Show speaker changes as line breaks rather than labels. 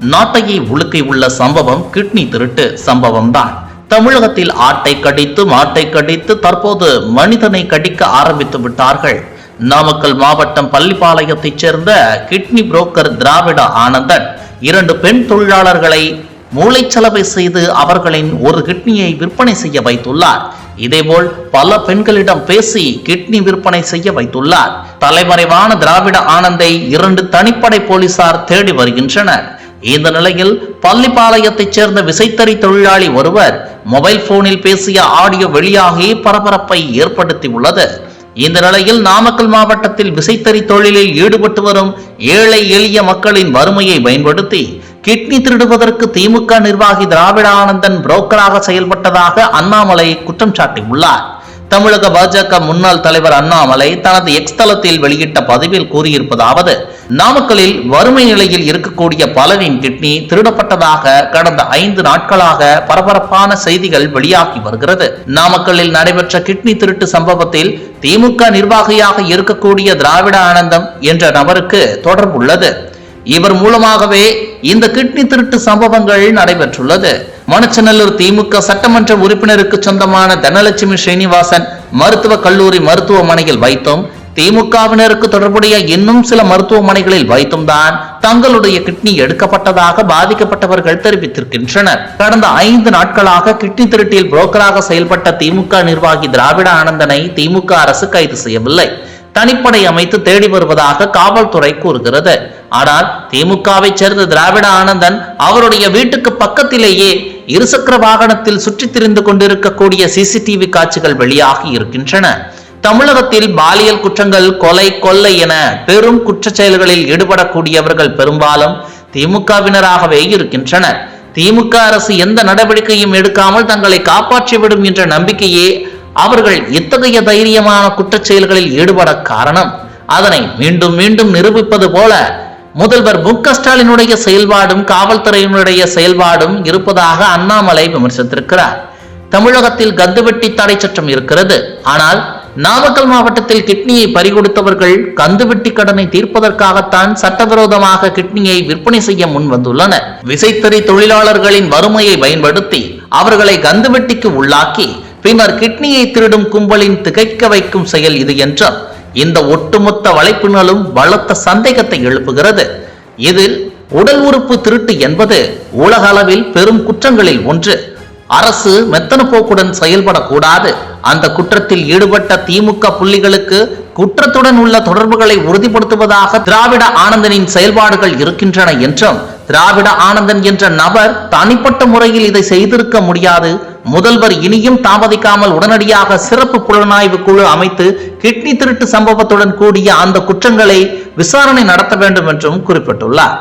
நாட்டையை உலுக்கை உள்ள சம்பவம் கிட்னி திருட்டு சம்பவம் தான் தமிழகத்தில் ஆட்டை கடித்து மாட்டை கடித்து தற்போது மனிதனை கடிக்க ஆரம்பித்து விட்டார்கள். நாமக்கல் மாவட்டம் பள்ளிப்பாளையத்தைச் சேர்ந்த கிட்னி புரோக்கர் திராவிட ஆனந்தன் இரண்டு பெண் தொழிலாளர்களை மூளைச்சலவை செய்து அவர்களின் ஒரு கிட்னியை விற்பனை செய்ய வைத்துள்ளார். இதேபோல் பல பெண்களிடம் பேசி கிட்னி விற்பனை செய்ய வைத்துள்ளார். தலைமறைவான திராவிட ஆனந்தை இரண்டு தனிப்படை போலீசார் தேடி வருகின்றனர். இந்த நிலையில் பள்ளிப்பாளையத்தைச் சேர்ந்த விசைத்தறி தொழிலாளி ஒருவர் மொபைல் போனில் பேசிய ஆடியோ வெளியாகி பரபரப்பை ஏற்படுத்தி உள்ளது இந்த நிலையில் நாமக்கல் மாவட்டத்தில் விசைத்தறி தொழிலில் ஈடுபட்டு வரும் ஏழை எளிய மக்களின் வறுமையை பயன்படுத்தி கிட்னி திருடுவதற்கு திமுக நிர்வாகி திராவிட ஆனந்தன் புரோக்கராக செயல்பட்டதாக அண்ணாமலை குற்றம் சாட்டியுள்ளார். தமிழக பாஜக முன்னாள் தலைவர் அண்ணாமலை தனது எக்ஸ் தளத்தில் வெளியிட்ட பதிவில் கூறியிருப்பதாவது நாமக்கலில் வறுமை நிலையில் இருக்கக்கூடிய பலரின் கிட்னி திருடப்பட்டதாக கடந்த ஐந்து நாட்களாக பரபரப்பான செய்திகள் வெளியாகி வருகிறது. நாமக்கல்லில் நடைபெற்ற கிட்னி திருட்டு சம்பவத்தில் திமுக நிர்வாகியாக இருக்கக்கூடிய திராவிட ஆனந்தம் என்ற நபருக்கு தொடர்புள்ளது. இவர் மூலமாகவே இந்த கிட்னி திருட்டு சம்பவங்கள் நடைபெற்றுள்ளது. மணச்சநல்லூர் திமுக சட்டமன்ற உறுப்பினருக்கு சொந்தமான தனலட்சுமி ஸ்ரீனிவாசன் மருத்துவக் கல்லூரி மருத்துவமனையில் வைத்தும். திமுகவினருக்கு தொடர்புடைய இன்னும் சில மருத்துவமனைகளில் வைத்தும் தான் தங்களுடைய கிட்னி எடுக்கப்பட்டதாக பாதிக்கப்பட்டவர்கள் தெரிவித்திருக்கின்றனர். கடந்த ஐந்து நாட்களாக கிட்னி திருட்டில் புரோக்கராக செயல்பட்ட திமுக நிர்வாகி திராவிட ஆனந்தனை திமுக அரசு கைது செய்யவில்லை. தனிப்படை அமைத்து தேடி வருவதாக காவல்துறை கூறுகிறது. ஆனால் திமுகவை சேர்ந்த திராவிட ஆனந்தன் அவருடைய வீட்டுக்கு பக்கத்திலேயே இருசக்கர வாகனத்தில் சுற்றித் திரிந்து கொண்டிருக்கக்கூடிய சிசிடிவி காட்சிகள் வெளியாகி இருக்கின்றன. தமிழகத்தில் பாலியல் குற்றங்கள் கொலை கொள்ளை என பெரும் குற்ற செயல்களில் ஈடுபடக்கூடியவர்கள் பெரும்பாலும் திமுகவினராகவே இருக்கின்றனர். திமுக அரசு எந்த நடவடிக்கையும் எடுக்காமல் தங்களை காப்பாற்றிவிடும் என்ற நம்பிக்கையே அவர்கள் இத்தகைய தைரியமான குற்றச் செயல்களில் ஈடுபட காரணம். அதனை மீண்டும் மீண்டும் நிரூபிப்பது போல முதல்வர் மு க ஸ்டாலினுடைய செயல்பாடும் காவல்துறையினுடைய செயல்பாடும் இருப்பதாக அண்ணாமலை விமர்சித்திருக்கிறார். தமிழகத்தில் கந்துவெட்டி தடை சட்டம் இருக்கிறது. ஆனால் நாமக்கல் மாவட்டத்தில் கிட்னியை பறிகொடுத்தவர்கள் கந்துவெட்டி கடனை தீர்ப்பதற்காகத்தான் சட்டவிரோதமாக கிட்னியை விற்பனை செய்ய முன் வந்துள்ளனர். விசைத்தறி தொழிலாளர்களின் வறுமையை பயன்படுத்தி அவர்களை கந்துவெட்டிக்கு உள்ளாக்கி பின்னர் கிட்னியை திருடும் கும்பலின் திகைக்க வைக்கும் செயல் இது என்றால் இந்த ஒட்டுமொத்த வலைப்பின்னலும் பலத்த சந்தேகத்தை எழுப்புகிறது. இதில் உடல் உறுப்பு திருட்டு என்பது உலக அளவில் பெரும் குற்றங்களில் ஒன்று. அரசு மெத்தன போக்குடன் செயல்படக்கூடாது. அந்த குற்றத்தில் ஈடுபட்ட திமுக புள்ளிகளுக்கு குற்றத்துடன் உள்ள தொடர்புகளை உறுதிப்படுத்துவதாக திராவிட ஆனந்தனின் செயல்பாடுகள் இருக்கின்றன என்றும் திராவிட ஆனந்தன் என்ற நபர் தனிப்பட்ட முறையில் இதை செய்திருக்க முடியாது. முதல்வர் இனியும் தாமதிக்காமல் உடனடியாக சிறப்பு புலனாய்வு குழு அமைத்து கிட்னி திருட்டு சம்பவத்துடன் கூடிய அந்த குற்றங்களை விசாரணை நடத்த வேண்டும் என்றும் குறிப்பிட்டுள்ளார்.